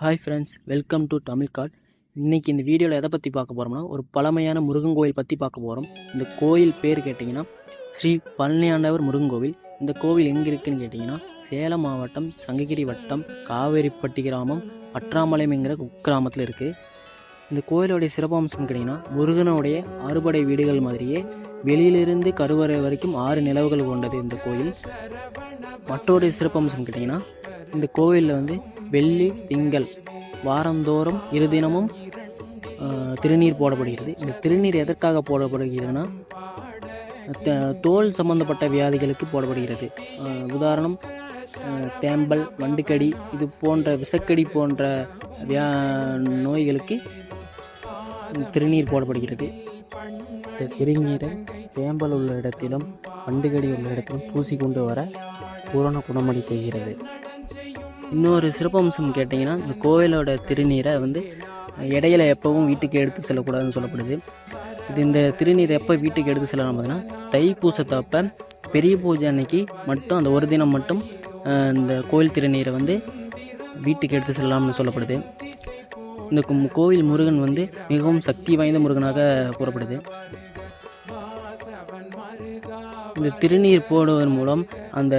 Hi friends welcome to Tamil card இன்றைக்கி இந்த வீடியோவில் எதை பற்றி பார்க்க போகிறோம்னா ஒரு பழமையான முருகன் கோயில் பற்றி பார்க்க போகிறோம் இந்த கோயில் பேர் கேட்டிங்கன்னா ஸ்ரீ பழனியாண்டவர் முருகன் கோவில். இந்த கோவில் எங்கே இருக்குதுன்னு கேட்டிங்கன்னா சேலம் மாவட்டம் சங்ககிரி வட்டம் காவேரிப்பட்டி கிராமம் பற்றாமலைங்கிற குக்கிராமத்தில் இருக்குது இந்த கோயிலுடைய சிறப்பம்சம் கேட்டிங்கன்னா முருகனுடைய அறுபடை வீடுகள் மாதிரியே வெளியிலிருந்து கருவறை வரைக்கும் ஆறு நிலவுகள் கொண்டது இந்த கோயில் மற்றொரு சிறப்பம்சம் கேட்டிங்கன்னா இந்த கோவிலில் வந்து வெள்ளி திங்கள் வாரந்தோறும் இரு தினமும் திருநீர் போடப்படுகிறது. இந்த திருநீர் எதற்காக போடப்படுகிறதுனா தோல் சம்பந்தப்பட்ட வியாதிகளுக்கு போடப்படுகிறது. உதாரணம் தேம்பல் வண்டுக்கடி இது போன்ற விஷக்கடி போன்ற வியா நோய்களுக்கு திருநீர் போடப்படுகிறது. இந்த திருநீரை தேம்பல் உள்ள இடத்திலும் வண்டுகடி உள்ள இடத்திலும் பூசி கொண்டு வர பூரண குணமடி செய்கிறது இன்னொரு சிறப்பம்சம் கேட்டிங்கன்னா இந்த கோவிலோட திருநீரை வந்து இடையில எப்பவும் வீட்டுக்கு எடுத்து செல்லக்கூடாதுன்னு சொல்லப்படுது. இது இந்த திருநீர் எப்போ வீட்டுக்கு எடுத்து செல்லலாம் பார்த்தீங்கன்னா தைப்பூசத்தப்ப பெரிய பூஜை அன்னைக்கு மட்டும் அந்த ஒரு தினம் மட்டும் இந்த கோவில் திருநீரை வந்து வீட்டுக்கு எடுத்து செல்லலாம்னு சொல்லப்படுது. இந்த கோவில் முருகன் வந்து மிகவும் சக்தி வாய்ந்த முருகனாக கூறப்படுது. இந்த திருநீர் போடுவதன் மூலம் அந்த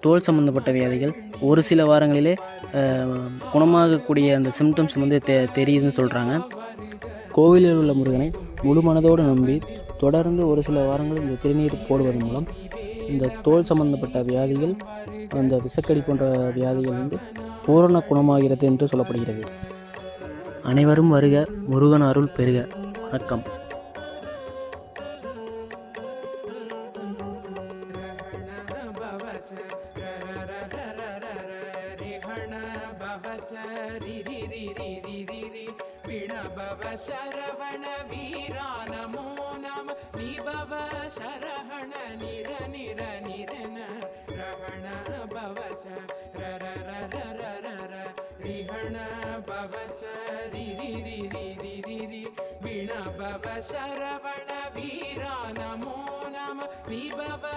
தோல் சம்பந்தப்பட்ட வியாதிகள் ஒரு சில வாரங்களிலே குணமாகக்கூடிய அந்த சிம்டம்ஸ் வந்து தெ தெரியுதுன்னு சொல்கிறாங்க கோவிலில் உள்ள முருகனை முழு மனதோடு நம்பி தொடர்ந்து ஒரு சில வாரங்கள் இந்த திருநீர் போடுவதன் மூலம் இந்த தோல் சம்பந்தப்பட்ட வியாதிகள் அந்த விசக்கடி போன்ற வியாதிகள் வந்து பூரண குணமாகிறது என்று சொல்லப்படுகிறது. அனைவரும் வருக முருகன் அருள் பெறுக வணக்கம். भवच रिहण भवच रिरि रिरि रिरि रि पिण भव शरवण वीरा नमो नम निभव शरहण निर निर निरन रहण भवच रर रर रर र रिहण भवच रिरि रिरि रिरि रि पिण भव शरवण वीरा नमो नम निभव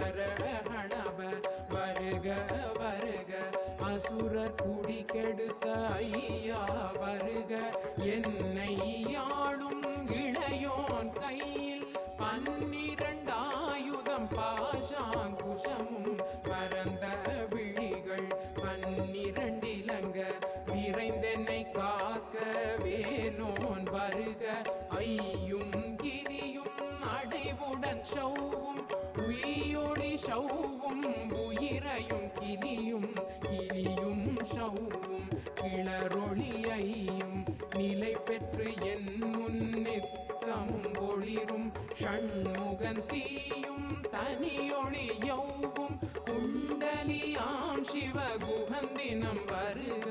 வசரஹணப வருக வருக. அசுரர் குடி கெடுத்த ஐயா வருக. என்னை யாழும் இளையோன் கையில் பன்னிரண்டாயுதம் பாஷாங்குஷமும் பரந்த விழிகள் பன்னிரண்டிலங்க. விரைந்தென்னை காக்க வேலோன் வருக. ஐயும் உயிரொளி சௌவும் உயிரையும் கிளியும் கிளியும் சௌவும் கிளரொளியையும் நிலை பெற்று என் முன்னித்தமும் ஒளிரும் ஷண்முகன் தீயும் தனியொளி யௌவும் குண்டலியாம் சிவ குகந்தினம் வருக.